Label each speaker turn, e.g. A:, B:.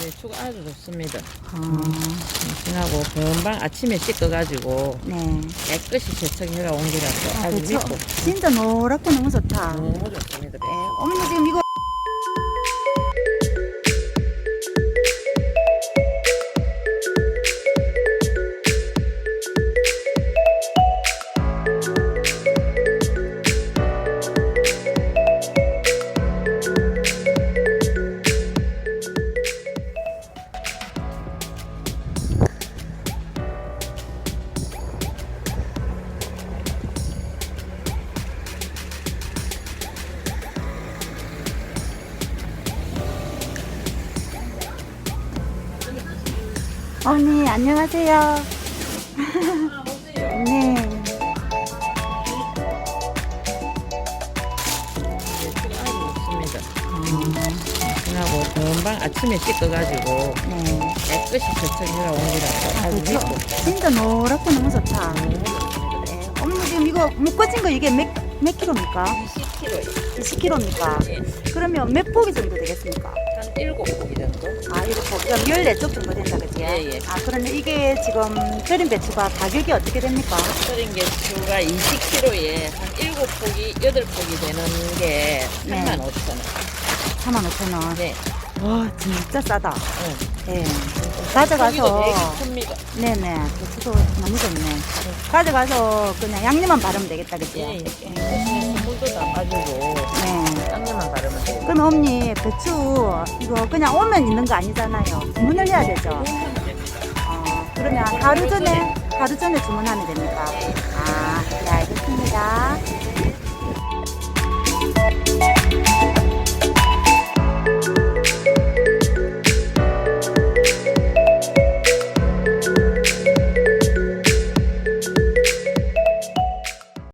A: 배추가 아주 좋습니다.
B: 아,
A: 싱싱하고 금방 아침에 씻어가지고
B: 네.
A: 깨끗이 세척해가 옮기라서
B: 아,
A: 아주
B: 그쵸.
A: 믿고
B: 진짜 노랗고 너무 좋다.
A: 너무 좋습니다.
B: 네. 어머니 지금 언니 안녕하세요. 네.
A: 배추가 아주 좋습니다. 싱싱하고 금방 아침에 씻어가지고
B: 네.
A: 깨끗이 세척해가 옮기라서
B: 아,
A: 아주. 믿고
B: 진짜 노랗고 너무 좋다. 네. 어머니 지금 이거 묶어진 거 이게 몇, 몇 킬로입니까?
A: 20kg에
B: 20킬로입니까?
A: 예.
B: 그러면 몇 포기 정도 되겠습니까?
A: 한 7포기 정도?
B: 아, 이렇게 그럼 14쪽 정도 된다, 그지?
A: 예, 예.
B: 아, 그러면 이게 지금 절임 배추가 가격이 어떻게 됩니까?
A: 썰인 개수가 20kg에 한 7포기, 8포기 되는 게
B: 네.
A: 35,000원.
B: 45,000원.
A: 네.
B: 와, 진짜 싸다.
A: 응.
B: 네. 가져가서. 네네. 배추도 너무 좋네. 가져가서 그냥 양념만 바르면 되겠다, 그지?
A: 예, 예. 물도 다 빠지고
B: 네.
A: 양념만 바르면 돼요.
B: 그럼 언니, 배추, 이거 그냥 오면 있는 거 아니잖아요. 주문을 해야 되죠? 어, 그러면 하루 전에, 하루 전에 주문하면 됩니까?
A: 네.